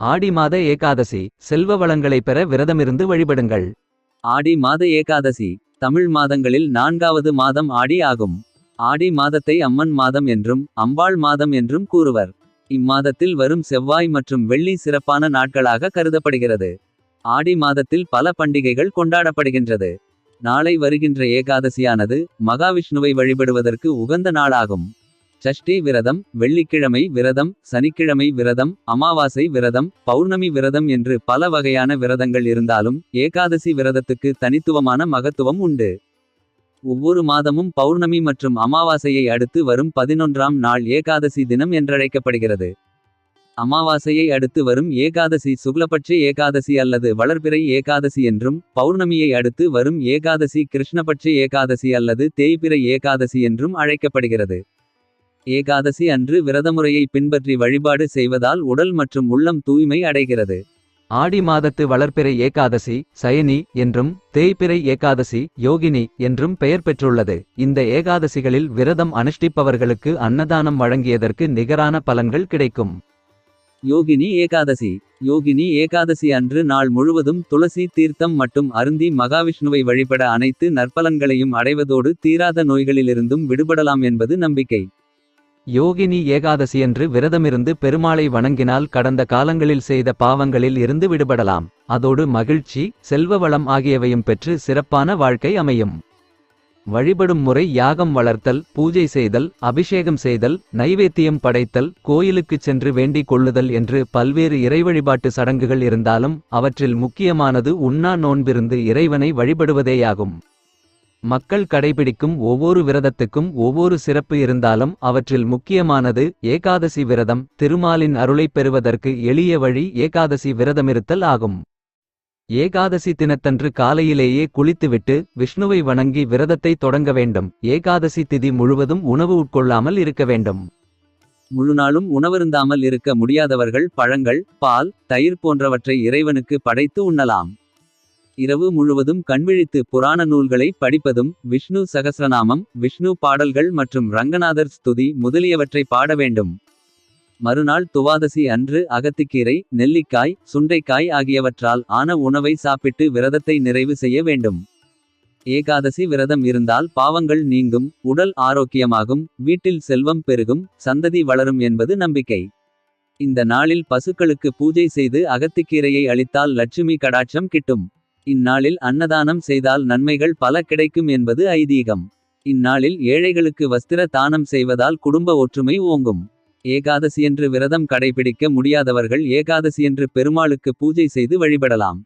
ஆடி மாத ஏகாதசி செல்வ வளங்களை பெற விரதமிருந்து வழிபடுங்கள். ஆடி மாத ஏகாதசி தமிழ் மாதங்களில் நான்காவது மாதம் ஆடி ஆகும். ஆடி மாதத்தை அம்மன் மாதம் என்றும் அம்பாள் மாதம் என்றும் கூறுவர். இம்மாதத்தில் வரும் செவ்வாய் மற்றும் வெள்ளி சிறப்பான நாட்களாக கருதப்படுகிறது. ஆடி மாதத்தில் பல பண்டிகைகள் கொண்டாடப்படுகின்றது. நாளை வருகின்ற ஏகாதசியானது மகாவிஷ்ணுவை வழிபடுவதற்கு உகந்த நாளாகும். சஷ்டி விரதம் வெள்ளிக்கிழமை விரதம் சனிக்கிழமை விரதம் அமாவாசை விரதம் பௌர்ணமி விரதம் என்று பல வகையான விரதங்கள் இருந்தாலும் ஏகாதசி விரதத்துக்கு தனித்துவமான மகத்துவம் உண்டு. ஒவ்வொரு மாதமும் பௌர்ணமி மற்றும் அமாவாசையை அடுத்து வரும் பதினொன்றாம் நாள் ஏகாதசி தினம் என்றழைக்கப்படுகிறது. அமாவாசையை அடுத்து வரும் ஏகாதசி சுக்லபட்ச ஏகாதசி அல்லது வளர்பிறை ஏகாதசி என்றும் பௌர்ணமியை அடுத்து வரும் ஏகாதசி கிருஷ்ணபட்ச ஏகாதசி அல்லது தேய்பிறை ஏகாதசி என்றும் அழைக்கப்படுகிறது. ஏகாதசி அன்று விரதமுறையை பின்பற்றி வழிபாடு செய்வதால் உடல் மற்றும் உள்ளம் தூய்மை அடைகிறது. ஆடி மாதத்து வளர்பிறை ஏகாதசி சயனி என்றும் தேய்பிறை ஏகாதசி யோகினி என்றும் பெயர் பெற்றுள்ளது. இந்த ஏகாதசிகளில் விரதம் அனுஷ்டிப்பவர்களுக்கு அன்னதானம் வழங்கியதற்கு நிகரான பலன்கள் கிடைக்கும். யோகினி ஏகாதசி யோகினி ஏகாதசி அன்று நாள் முழுவதும் துளசி தீர்த்தம் மற்றும் அருந்தி மகாவிஷ்ணுவை வழிபட அனைத்து நற்பலன்களையும் அடைவதோடு தீராத நோய்களிலிருந்தும் விடுபடலாம் என்பது நம்பிக்கை. யோகினி ஏகாதசியன்று விரதமிருந்து பெருமாளை வணங்கினால் கடந்த காலங்களில் செய்த பாவங்களில் இருந்து விடுபடலாம். அதோடு மகிழ்ச்சி செல்வ வளம் ஆகியவையும் பெற்று சிறப்பான வாழ்க்கை அமையும். வழிபடும் முறை யாகம் வளர்த்தல் பூஜை செய்தல் அபிஷேகம் செய்தல் நைவேத்தியம் படைத்தல் கோயிலுக்குச் சென்று வேண்டிக் கொள்ளுதல் என்று பல்வேறு இறைவழிபாட்டு சடங்குகள் இருந்தாலும் அவற்றில் முக்கியமானது உண்ணா நோன்பிருந்து இறைவனை வழிபடுவதேயாகும். மக்கள் கடைபிடிக்கும் ஒவ்வொரு விரதத்துக்கும் ஒவ்வொரு சிறப்பு இருந்தாலும் அவற்றில் முக்கியமானது ஏகாதசி விரதம். திருமாலின் அருளைப் பெறுவதற்கு எளிய வழி ஏகாதசி விரதமிருத்தல் ஆகும். ஏகாதசி தினத்தன்று காலையிலேயே குளித்துவிட்டு விஷ்ணுவை வணங்கி விரதத்தை தொடங்க வேண்டும். ஏகாதசி திதி முழுவதும் உணவு உட்கொள்ளாமல் இருக்க வேண்டும். முழுநாளும் உணவருந்தாமல் இருக்க முடியாதவர்கள் பழங்கள் பால் தயிர் போன்றவற்றை இறைவனுக்கு படைத்து உண்ணலாம். இரவு முழுவதும் கண்விழித்து புராண நூல்களை படிப்பதும் விஷ்ணு சகஸ்ரநாமம் விஷ்ணு பாடல்கள் மற்றும் ரங்கநாதர் ஸ்துதி முதலியவற்றை பாட வேண்டும். மறுநாள் துவாதசி அன்று அகத்திக்கீரை நெல்லிக்காய் சுண்டைக்காய் ஆகியவற்றால் ஆன உணவை சாப்பிட்டு விரதத்தை நிறைவு செய்ய வேண்டும். ஏகாதசி விரதம் இருந்தால் பாவங்கள் நீங்கும் உடல் ஆரோக்கியமாகும் வீட்டில் செல்வம் பெருகும் சந்ததி வளரும் என்பது நம்பிக்கை. இந்த நாளில் பசுக்களுக்கு பூஜை செய்து அகத்திக்கீரையை அளித்தால் லட்சுமி கடாட்சம் கிட்டும். இந்நாளில் அன்னதானம் செய்தால் நன்மைகள் பல கிடைக்கும் என்பது ஐதீகம். இந்நாளில் ஏழைகளுக்கு வஸ்திர தானம் செய்வதால் குடும்ப ஒற்றுமை ஓங்கும். ஏகாதசியன்று விரதம் கடைபிடிக்க முடியாதவர்கள் ஏகாதசியன்று பெருமாளுக்கு பூஜை செய்து வழிபடலாம்.